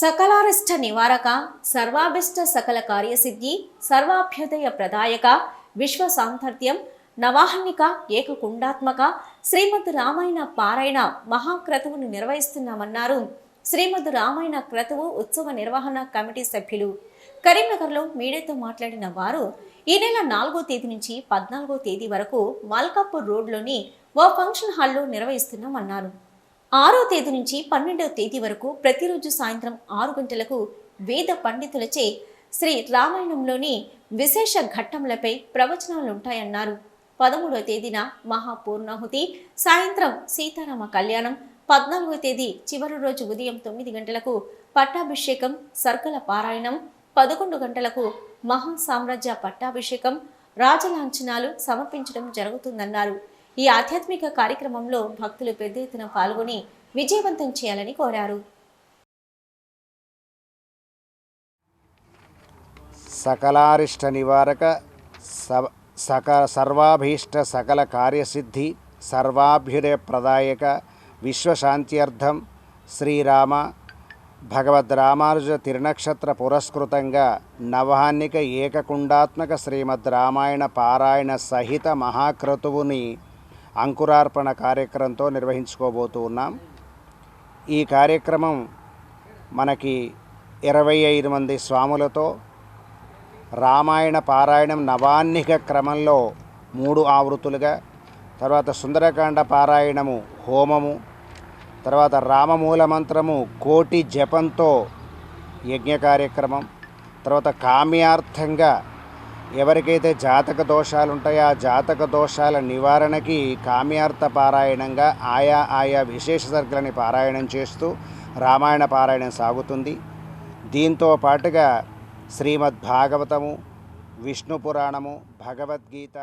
సకలారిష్ట నివారక సర్వాభిష్ట సకల కార్యసిద్ధి సర్వాభ్యుదయ ప్రదాయక విశ్వ సాంతర్యం నవాహనిక ఏకకుండాత్మక శ్రీమద్ రామాయణ పారాయణ మహాక్రతువును నిర్వహిస్తున్నామన్నారు. శ్రీమద్ రామాయణ క్రతువు ఉత్సవ నిర్వహణ కమిటీ సభ్యులు. కరీంనగర్లో మీడియాతో మాట్లాడిన వారు ఈ నెల నాలుగో తేదీ నుంచి పద్నాలుగో తేదీ వరకు మల్కాపూర్ రోడ్లోని ఓ ఫంక్షన్ హాల్లో నిర్వహిస్తున్నామన్నారు. ఆరో తేదీ నుంచి పన్నెండవ తేదీ వరకు ప్రతిరోజు సాయంత్రం ఆరు గంటలకు వేద పండితులచే శ్రీ రామాయణంలోని విశేష ఘట్టములపై ప్రవచనాలుంటాయన్నారు. పదమూడవ తేదీన మహాపూర్ణాహుతి సాయంత్రం సీతారామ కళ్యాణం పద్నాలుగో తేదీ చివరి రోజు ఉదయం తొమ్మిది గంటలకు పట్టాభిషేకం సర్కల పారాయణం పదకొండు గంటలకు మహా సామ్రాజ్య పట్టాభిషేకం రాజలాంఛనాలు సమర్పించడం జరుగుతుందన్నారు. ఈ ఆధ్యాత్మిక కార్యక్రమంలో భక్తులు పెద్ద ఎత్తున పాల్గొని విజయవంతం చేయాలని కోరారు. సకలారిష్ట నివారక సక సర్వాభీష్ట సకల కార్యసిద్ధి సర్వాభ్యుదయ ప్రదాయక విశ్వశాంత్యర్థం శ్రీరామ భగవద్ రామానుజ తిరునక్షత్ర పురస్కృతంగా నవహాన్నిక ఏకకుండాత్మక శ్రీమద్ రామాయణ పారాయణ సహిత మహాక్రతువుని అంకురార్పణ కార్యక్రమంతో నిర్వహించుకోబోతూ ఉన్నాం. ఈ కార్యక్రమం మనకి ఇరవై ఐదు మంది స్వాములతో రామాయణ పారాయణం నవాన్నిక క్రమంలో మూడు ఆవృత్తులుగా తర్వాత సుందరకాండ పారాయణము హోమము తర్వాత రామమూల మంత్రము కోటి జపంతో యజ్ఞ కార్యక్రమం తర్వాత కామ్యార్థంగా ఎవరికైతే జాతక దోషాలు ఉంటాయో ఆ జాతక దోషాల నివారణకి కామ్యార్థ పారాయణంగా ఆయా ఆయా విశేష సర్గలని పారాయణం చేస్తూ రామాయణ పారాయణం సాగుతుంది. దీంతో పాటుగా శ్రీమద్భాగవతము విష్ణు పురాణము భగవద్గీత